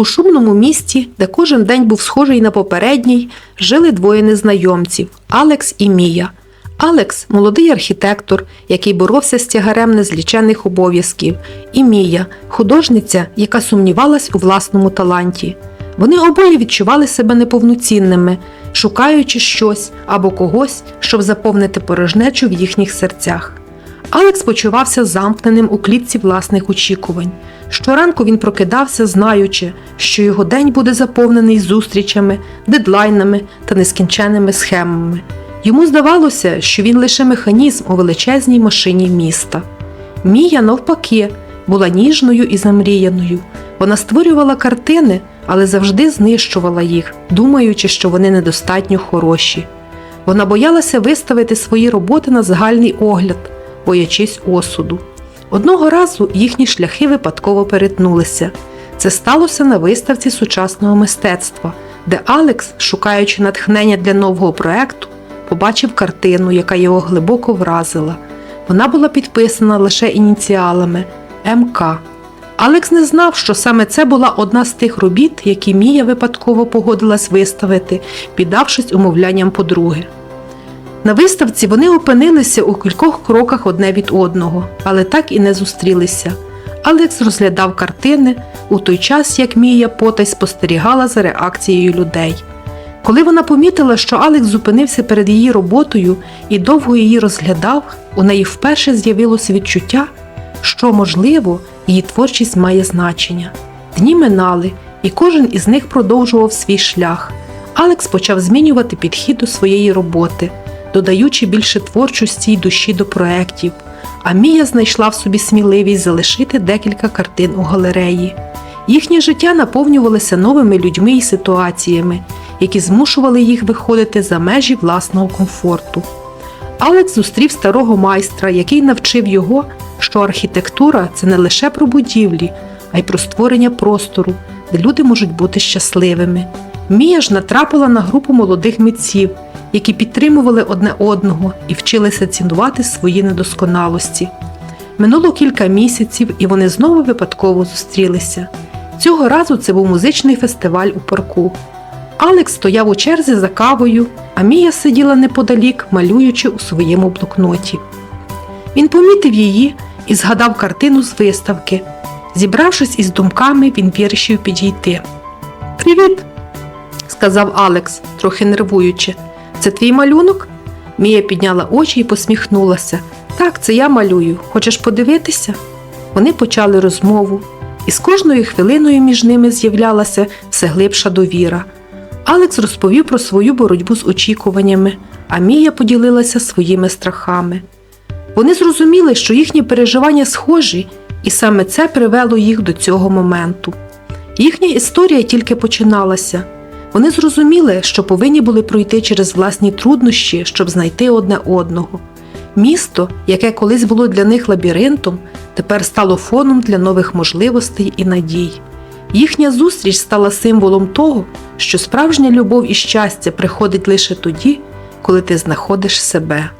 У шумному місті, де кожен день був схожий на попередній, жили двоє незнайомців Алекс і Мія. Алекс молодий архітектор, який боровся з тягарем незлічених обов'язків, і Мія художниця, яка сумнівалась у власному таланті. Вони обоє відчували себе неповноцінними, шукаючи щось або когось, щоб заповнити порожнечу в їхніх серцях. Алекс почувався замкненим у клітці власних очікувань. Щоранку він прокидався, знаючи, що його день буде заповнений зустрічами, дедлайнами та нескінченними схемами. Йому здавалося, що він лише механізм у величезній машині міста. Мія, навпаки, була ніжною і замріяною. Вона створювала картини, але завжди знищувала їх, думаючи, що вони недостатньо хороші. Вона боялася виставити свої роботи на загальний огляд, боячись осуду. Одного разу їхні шляхи випадково перетнулися. Це сталося на виставці сучасного мистецтва, де Алекс, шукаючи натхнення для нового проекту, побачив картину, яка його глибоко вразила. Вона була підписана лише ініціалами МК. Алекс не знав, що саме це була одна з тих робіт, які Мія випадково погодилась виставити, піддавшись умовлянням подруги. На виставці вони опинилися у кількох кроках одне від одного, але так і не зустрілися. Алекс розглядав картини у той час, як Мія потай спостерігала за реакцією людей. Коли вона помітила, що Алекс зупинився перед її роботою і довго її розглядав, у неї вперше з'явилося відчуття, що, можливо, її творчість має значення. Дні минали, і кожен із них продовжував свій шлях. Алекс почав змінювати підхід до своєї роботи, додаючи більше творчості й душі до проєктів. А Мія знайшла в собі сміливість залишити декілька картин у галереї. Їхнє життя наповнювалося новими людьми і ситуаціями, які змушували їх виходити за межі власного комфорту. Алекс зустрів старого майстра, який навчив його, що архітектура це не лише про будівлі, а й про створення простору, де люди можуть бути щасливими. Мія ж натрапила на групу молодих митців, які підтримували одне одного і вчилися цінувати свої недосконалості. Минуло кілька місяців, і вони знову випадково зустрілися. Цього разу це був музичний фестиваль у парку. Алекс стояв у черзі за кавою, а Мія сиділа неподалік, малюючи у своєму блокноті. Він помітив її і згадав картину з виставки. Зібравшись із думками, він вирішив підійти. Привіт, сказав Алекс, трохи нервуючи. Це твій малюнок? Мія підняла очі і посміхнулася. Так, це я малюю. Хочеш подивитися? Вони почали розмову, і з кожною хвилиною між ними з'являлася все глибша довіра. Алекс розповів про свою боротьбу з очікуваннями, а Мія поділилася своїми страхами. Вони зрозуміли, що їхні переживання схожі, і саме це привело їх до цього моменту. Їхня історія тільки починалася. Вони зрозуміли, що повинні були пройти через власні труднощі, щоб знайти одне одного. Місто, яке колись було для них лабіринтом, тепер стало фоном для нових можливостей і надій. Їхня зустріч стала символом того, що справжня любов і щастя приходить лише тоді, коли ти знаходиш себе.